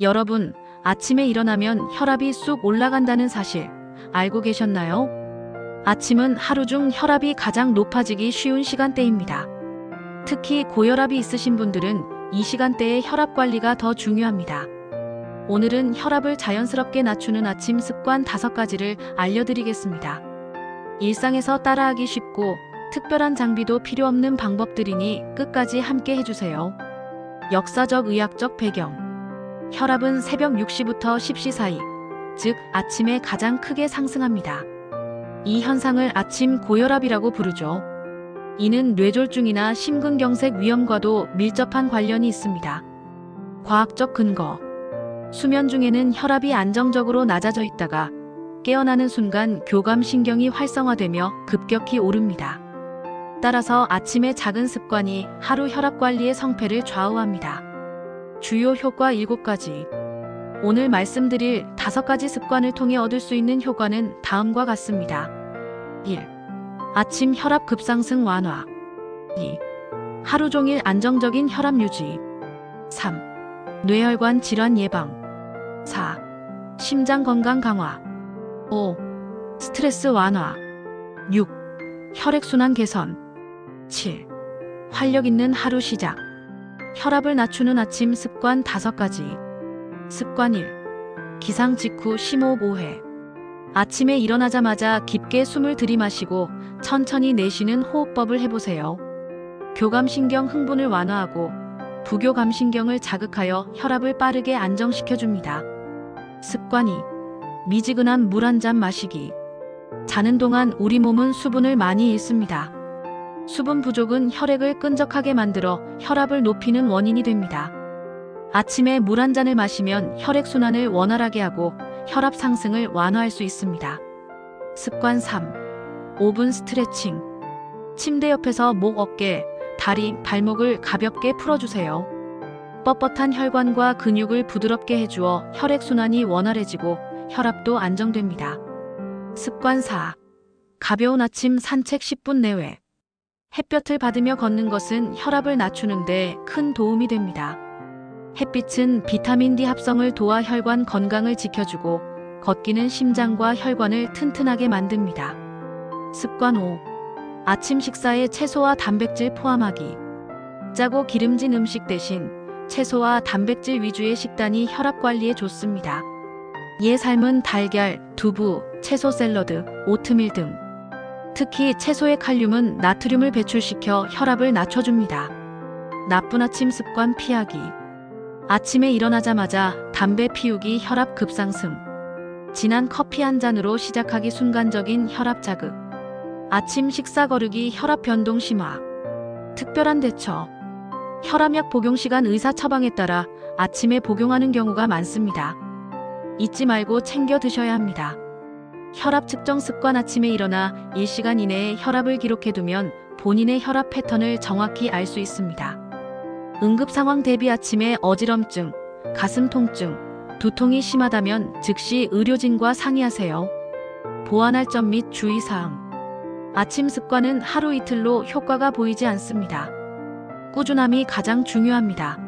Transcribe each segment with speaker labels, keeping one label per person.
Speaker 1: 여러분, 아침에 일어나면 혈압이 쑥 올라간다는 사실 알고 계셨나요? 아침은 하루 중 혈압이 가장 높아지기 쉬운 시간대입니다. 특히 고혈압이 있으신 분들은 이 시간대에 혈압 관리가 더 중요합니다. 오늘은 혈압을 자연스럽게 낮추는 아침 습관 5가지를 알려드리겠습니다. 일상에서 따라하기 쉽고 특별한 장비도 필요 없는 방법들이니 끝까지 함께 해주세요. 역사적 의학적 배경 혈압은 새벽 6시부터 10시 사이, 즉 아침에 가장 크게 상승합니다. 이 현상을 아침 고혈압이라고 부르죠. 이는 뇌졸중이나 심근경색 위험과도 밀접한 관련이 있습니다. 과학적 근거 수면 중에는 혈압이 안정적으로 낮아져 있다가 깨어나는 순간 교감신경이 활성화되며 급격히 오릅니다. 따라서 아침의 작은 습관이 하루 혈압 관리의 성패를 좌우합니다. 주요 효과 7가지. 오늘 말씀드릴 5가지 습관을 통해 얻을 수 있는 효과는 다음과 같습니다. 1. 아침 혈압 급상승 완화. 2. 하루 종일 안정적인 혈압 유지. 3. 뇌혈관 질환 예방. 4. 심장 건강 강화. 5. 스트레스 완화. 6. 혈액순환 개선. 7. 활력 있는 하루 시작. 혈압을 낮추는 아침 습관 5가지. 습관 1. 기상 직후 심호흡 5회. 아침에 일어나자마자 깊게 숨을 들이마시고 천천히 내쉬는 호흡법을 해보세요. 교감신경 흥분을 완화하고 부교감신경을 자극하여 혈압을 빠르게 안정시켜줍니다. 습관 2. 미지근한 물 한 잔 마시기. 자는 동안 우리 몸은 수분을 많이 잃습니다. 수분 부족은 혈액을 끈적하게 만들어 혈압을 높이는 원인이 됩니다. 아침에 물 한 잔을 마시면 혈액순환을 원활하게 하고 혈압 상승을 완화할 수 있습니다. 습관 3. 5분 스트레칭. 침대 옆에서 목, 어깨, 다리, 발목을 가볍게 풀어주세요. 뻣뻣한 혈관과 근육을 부드럽게 해주어 혈액순환이 원활해지고 혈압도 안정됩니다. 습관 4. 가벼운 아침 산책 10분 내외. 햇볕을 받으며 걷는 것은 혈압을 낮추는데 큰 도움이 됩니다. 햇빛은 비타민 D 합성을 도와 혈관 건강을 지켜주고 걷기는 심장과 혈관을 튼튼하게 만듭니다. 습관 5. 아침 식사에 채소와 단백질 포함하기. 짜고 기름진 음식 대신 채소와 단백질 위주의 식단이 혈압 관리에 좋습니다. 이에 삶은 달걀, 두부, 채소 샐러드, 오트밀 등. 특히 채소의 칼륨은 나트륨을 배출시켜 혈압을 낮춰줍니다. 나쁜 아침 습관 피하기. 아침에 일어나자마자 담배 피우기 혈압 급상승. 진한 커피 한 잔으로 시작하기 순간적인 혈압 자극. 아침 식사 거르기 혈압 변동 심화. 특별한 대처. 혈압약 복용 시간 의사 처방에 따라 아침에 복용하는 경우가 많습니다. 잊지 말고 챙겨 드셔야 합니다. 혈압 측정 습관 아침에 일어나 1시간 이내에 혈압을 기록해두면 본인의 혈압 패턴을 정확히 알 수 있습니다. 응급 상황 대비 아침에 어지럼증, 가슴 통증, 두통이 심하다면 즉시 의료진과 상의하세요. 보완할 점 및 주의사항. 아침 습관은 하루 이틀로 효과가 보이지 않습니다. 꾸준함이 가장 중요합니다.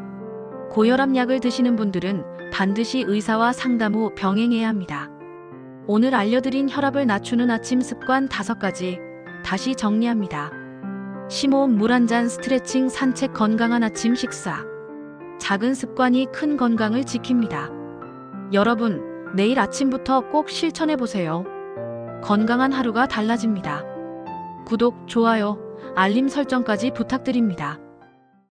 Speaker 1: 고혈압 약을 드시는 분들은 반드시 의사와 상담 후 병행해야 합니다. 오늘 알려드린 혈압을 낮추는 아침 습관 5가지 다시 정리합니다. 심호흡 물 한 잔 스트레칭 산책 건강한 아침 식사. 작은 습관이 큰 건강을 지킵니다. 여러분, 내일 아침부터 꼭 실천해 보세요. 건강한 하루가 달라집니다. 구독, 좋아요, 알림 설정까지 부탁드립니다.